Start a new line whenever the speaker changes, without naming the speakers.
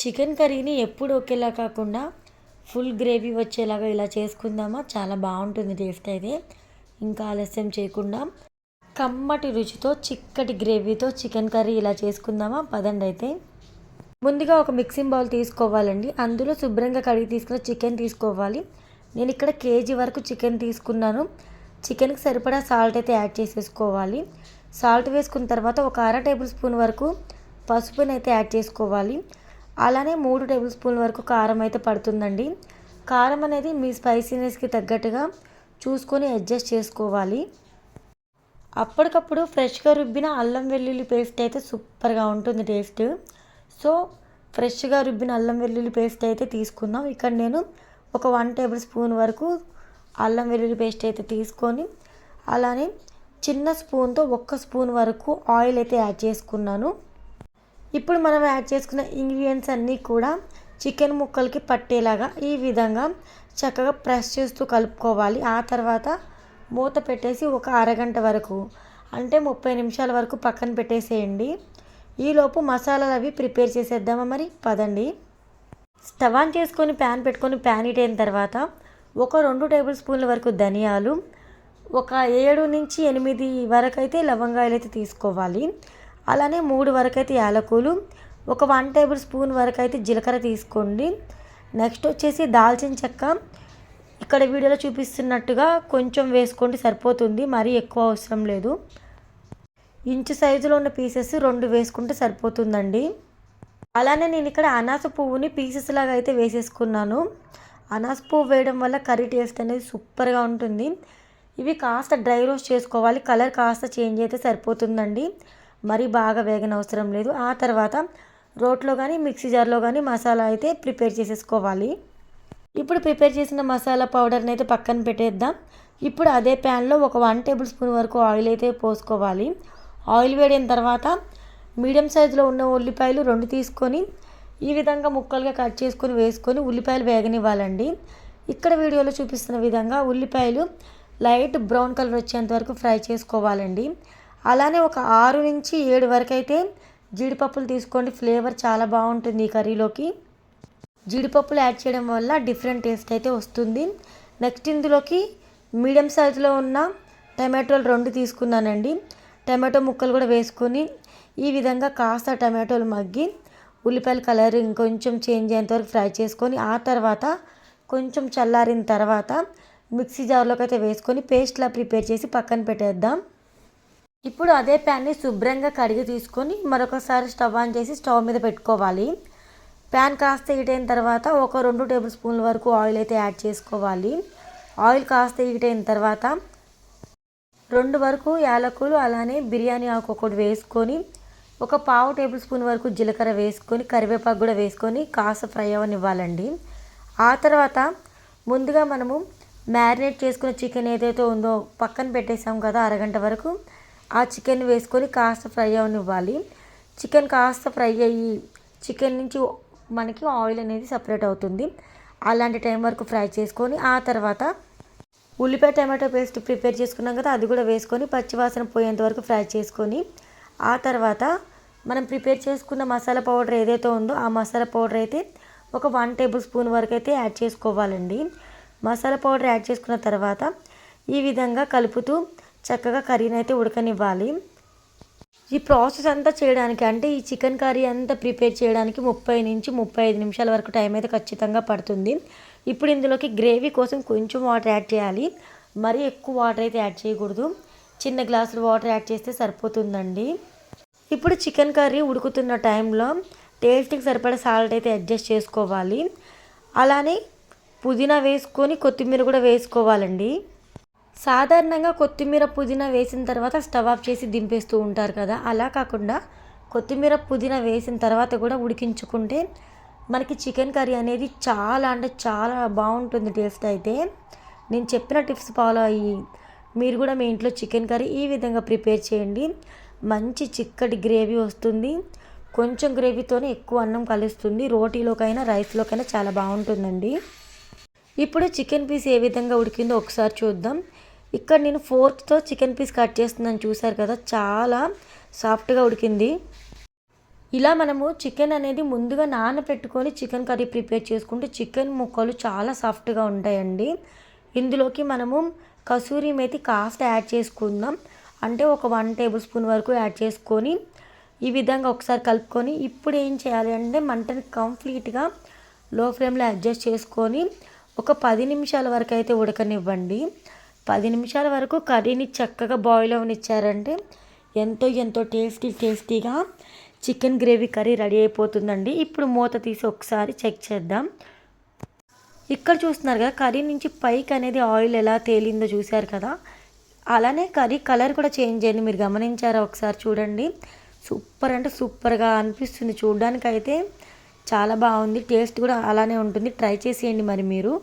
Chicken కర్రీని ఎప్పుడు ఒకేలా కాకుండా ఫుల్ గ్రేవీ వచ్చేలాగా ఇలా చేసుకుందామా? చాలా బాగుంటుంది టేస్ట్ అయితే. ఇంకా ఆలస్యం చేయకుండా కమ్మటి రుచితో చిక్కటి గ్రేవీతో చికెన్ కర్రీ ఇలా చేసుకుందామా? పదండి అయితే. ముందుగా ఒక మిక్సింగ్ బౌల్ తీసుకోవాలండి. అందులో శుభ్రంగా కడిగి తీసుకున్న చికెన్ తీసుకోవాలి. నేను ఇక్కడ కేజీ వరకు చికెన్ తీసుకున్నాను. చికెన్కి సరిపడా సాల్ట్ అయితే యాడ్ చేసేసుకోవాలి. సాల్ట్ వేసుకున్న తర్వాత ఒక అర టేబుల్ స్పూన్ వరకు పసుపుని అయితే యాడ్ చేసుకోవాలి. అలానే మూడు టేబుల్ స్పూన్ వరకు కారం అయితే పడుతుందండి. కారం అనేది మీ స్పైసీనెస్కి తగ్గట్టుగా చూసుకొని అడ్జస్ట్ చేసుకోవాలి. అప్పటికప్పుడు ఫ్రెష్గా రుబ్బిన అల్లం వెల్లుల్లి పేస్ట్ అయితే సూపర్గా ఉంటుంది టేస్ట్. సో ఫ్రెష్గా రుబ్బిన అల్లం వెల్లుల్లి పేస్ట్ అయితే తీసుకున్నాం ఇక్కడ నేను ఒక వన్ టేబుల్ స్పూన్ వరకు అల్లం వెల్లుల్లి పేస్ట్ అయితే తీసుకొని అలానే చిన్న స్పూన్తో ఒక్క స్పూన్ వరకు ఆయిల్ అయితే యాడ్ చేసుకున్నాను. ఇప్పుడు మనం యాడ్ చేసుకున్న ఇంగ్రీడియంట్స్ అన్నీ కూడా చికెన్ ముక్కలకి పట్టేలాగా ఈ విధంగా చక్కగా ప్రెస్ చేస్తూ కలుపుకోవాలి. ఆ తర్వాత మూత పెట్టేసి ఒక అరగంట వరకు అంటే ముప్పై నిమిషాల వరకు పక్కన పెట్టేసేయండి. ఈలోపు మసాలాలు అవి ప్రిపేర్ చేసేద్దామా మరి? పదండి. స్టవ్ ఆన్ చేసుకొని ప్యాన్ పెట్టుకొని ప్యాన్ ఇట్ అయిన తర్వాత ఒక రెండు టేబుల్ స్పూన్ల వరకు ధనియాలు ఒక ఏడు నుంచి ఎనిమిది వరకు అయితే లవంగాయలు అయితే తీసుకోవాలి. అలానే మూడు వరకు అయితే యాలకులు ఒక వన్ టేబుల్ స్పూన్ వరకు అయితే జీలకర్ర తీసుకోండి. నెక్స్ట్ వచ్చేసి దాల్చిన చెక్క. ఇక్కడ వీడియోలో చూపిస్తున్నట్టుగా కొంచెం వేసుకోండి సరిపోతుంది. మరీ ఎక్కువ అవసరం లేదు. ఇంచు సైజులో ఉన్న పీసెస్ రెండు వేసుకుంటే సరిపోతుందండి. అలానే నేను ఇక్కడ అనాస పువ్వుని పీసెస్ లాగా అయితే వేసేసుకున్నాను. అనాస పువ్వు వేయడం వల్ల కర్రీ టేస్ట్ అనేది సూపర్గా ఉంటుంది. ఇవి కాస్త డ్రై రోస్ట్ చేసుకోవాలి. కలర్ కాస్త చేంజ్ అయితే సరిపోతుందండి. మరీ బాగా వేగనవసరం లేదు. ఆ తర్వాత రోట్లో కానీ మిక్సీ జార్లో కానీ మసాలా అయితే ప్రిపేర్ చేసేసుకోవాలి. ఇప్పుడు ప్రిపేర్ చేసిన మసాలా పౌడర్ని అయితే పక్కన పెట్టేద్దాం. ఇప్పుడు అదే ప్యాన్లో ఒక వన్ టేబుల్ స్పూన్ వరకు ఆయిల్ అయితే పోసుకోవాలి. ఆయిల్ వేడిన తర్వాత మీడియం సైజులో ఉన్న ఉల్లిపాయలు రెండు తీసుకొని ఈ విధంగా ముక్కలుగా కట్ చేసుకొని వేసుకొని ఉల్లిపాయలు వేగనివ్వాలండి. ఇక్కడ వీడియోలో చూపిస్తున్న విధంగా ఉల్లిపాయలు లైట్ బ్రౌన్ కలర్ వచ్చేంత వరకు ఫ్రై చేసుకోవాలండి. అలానే ఒక ఆరు నుంచి ఏడు వరకు అయితే జీడిపప్పులు తీసుకోండి. ఫ్లేవర్ చాలా బాగుంటుంది ఈ కర్రీలోకి. జీడిపప్పులు యాడ్ చేయడం వల్ల డిఫరెంట్ టేస్ట్ అయితే వస్తుంది. నెక్స్ట్ ఇందులోకి మీడియం సైజులో ఉన్న టమాటోలు రెండు తీసుకున్నానండి. టమాటో ముక్కలు కూడా వేసుకొని ఈ విధంగా కాస్త టమాటోలు మగ్గి ఉల్లిపాయల కలర్ ఇంకొంచెం చేంజ్ అయ్యేంత వరకు ఫ్రై చేసుకొని ఆ తర్వాత కొంచెం చల్లారిన తర్వాత మిక్సీ జార్లోకి అయితే వేసుకొని పేస్ట్లా ప్రిపేర్ చేసి పక్కన పెట్టేద్దాం. ఇప్పుడు అదే ప్యాన్ని శుభ్రంగా కడిగి తీసుకొని మరొకసారి స్టవ్ ఆన్ చేసి స్టవ్ మీద పెట్టుకోవాలి. ప్యాన్ కాస్త హీట్ అయిన తర్వాత ఒక రెండు టేబుల్ స్పూన్ల వరకు ఆయిల్ అయితే యాడ్ చేసుకోవాలి. ఆయిల్ కాస్త హీట్ అయిన తర్వాత రెండు వరకు యాలకులు అలానే బిర్యానీ ఆకు ఒకటి వేసుకొని ఒక పావు టేబుల్ స్పూన్ వరకు జీలకర్ర వేసుకొని కరివేపాకు కూడా వేసుకొని కాస్త ఫ్రై అవ్వనివ్వాలండి. ఆ తర్వాత ముందుగా మనము మ్యారినేట్ చేసుకున్న చికెన్ ఏదైతే ఉందో పక్కన పెట్టేసాం కదా అరగంట వరకు ఆ చికెన్ వేసుకొని కాస్త ఫ్రై అవనివ్వాలి. చికెన్ కాస్త ఫ్రై అయ్యి చికెన్ నుంచి మనకి ఆయిల్ అనేది సపరేట్ అవుతుంది. అలాంటి టైం వరకు ఫ్రై చేసుకొని ఆ తర్వాత ఉల్లిపాయ టమాటో పేస్ట్ ప్రిపేర్ చేసుకున్నాం కదా అది కూడా వేసుకొని పచ్చివాసన పోయేంత వరకు ఫ్రై చేసుకొని ఆ తర్వాత మనం ప్రిపేర్ చేసుకున్న మసాలా పౌడర్ ఏదైతే ఉందో ఆ మసాలా పౌడర్ అయితే ఒక వన్ టేబుల్ స్పూన్ వరకు అయితే యాడ్ చేసుకోవాలండి. మసాలా పౌడర్ యాడ్ చేసుకున్న తర్వాత ఈ విధంగా కలుపుతూ చక్కగా కర్రీని అయితే ఉడకనివ్వాలి. ఈ ప్రాసెస్ అంతా చేయడానికి అంటే ఈ చికెన్ కర్రీ అంతా ప్రిపేర్ చేయడానికి ముప్పై నుంచి ముప్పై ఐదు నిమిషాల వరకు టైం అయితే ఖచ్చితంగా పడుతుంది. ఇప్పుడు ఇందులోకి గ్రేవీ కోసం కొంచెం వాటర్ యాడ్ చేయాలి. మరీ ఎక్కువ వాటర్ అయితే యాడ్ చేయకూడదు. చిన్న గ్లాసులు వాటర్ యాడ్ చేస్తే సరిపోతుందండి. ఇప్పుడు చికెన్ కర్రీ ఉడుకుతున్న టైంలో టేస్ట్కి సరిపడా సాల్ట్ అయితే అడ్జస్ట్ చేసుకోవాలి. అలానే పుదీనా వేసుకొని కొత్తిమీర కూడా వేసుకోవాలండి. సాధారణంగా కొత్తిమీర పుదీనా వేసిన తర్వాత స్టవ్ ఆఫ్ చేసి దింపేస్తూ ఉంటారు కదా అలా కాకుండా కొత్తిమీర పుదీనా వేసిన తర్వాత కూడా ఉడికించుకుంటే మనకి చికెన్ కర్రీ అనేది చాలా అంటే చాలా బాగుంటుంది టేస్ట్ అయితే. నేను చెప్పిన టిప్స్ ఫాలో అయ్యి మీరు కూడా మీ ఇంట్లో చికెన్ కర్రీ ఈ విధంగా ప్రిపేర్ చేయండి. మంచి చిక్కటి గ్రేవీ వస్తుంది. కొంచెం గ్రేవీతోనే ఎక్కువ అన్నం కలుస్తుంది. రోటీలోకైనా రైస్లోకైనా చాలా బాగుంటుందండి. ఇప్పుడు చికెన్ పీస్ ఏ విధంగా ఉడికిందో ఒకసారి చూద్దాం. ఇక్కడ నేను ఫోర్క్తో చికెన్ పీస్ కట్ చేస్తున్నాను. చూసారు కదా చాలా సాఫ్ట్గా ఉడికింది. ఇలా మనము చికెన్ అనేది ముందుగా నానబెట్టుకొని చికెన్ కర్రీ ప్రిపేర్ చేసుకుంటే చికెన్ ముక్కలు చాలా సాఫ్ట్గా ఉంటాయండి. ఇందులోకి మనము కసూరి మేతి కాస్త యాడ్ చేసుకుందాం. అంటే ఒక వన్ టేబుల్ స్పూన్ వరకు యాడ్ చేసుకొని ఈ విధంగా ఒకసారి కలుపుకొని ఇప్పుడు ఏం చేయాలి అంటే మంటని కంప్లీట్గా లో ఫ్లేమ్లో అడ్జస్ట్ చేసుకొని ఒక పది నిమిషాల వరకు అయితే ఉడకనివ్వండి. పది నిమిషాల వరకు కర్రీని చక్కగా బాయిల్ అవనిచ్చారంటే ఎంతో ఎంతో టేస్టీ టేస్టీగా చికెన్ గ్రేవీ కర్రీ రెడీ అయిపోతుందండి. ఇప్పుడు మూత తీసి ఒకసారి చెక్ చేద్దాం. ఇక్కడ చూస్తున్నారు కదా కర్రీ నుంచి పైకి అనేది ఆయిల్ ఎలా తేలిందో చూశారు కదా. అలానే కర్రీ కలర్ కూడా చేంజ్ అయింది మీరు గమనించారా ఒకసారి చూడండి. సూపర్ అంటే సూపర్గా అనిపిస్తుంది చూడడానికైతే. చాలా బాగుంది టేస్ట్ కూడా అలానే ఉంటుంది. ట్రై చేసేయండి మరి మీరు.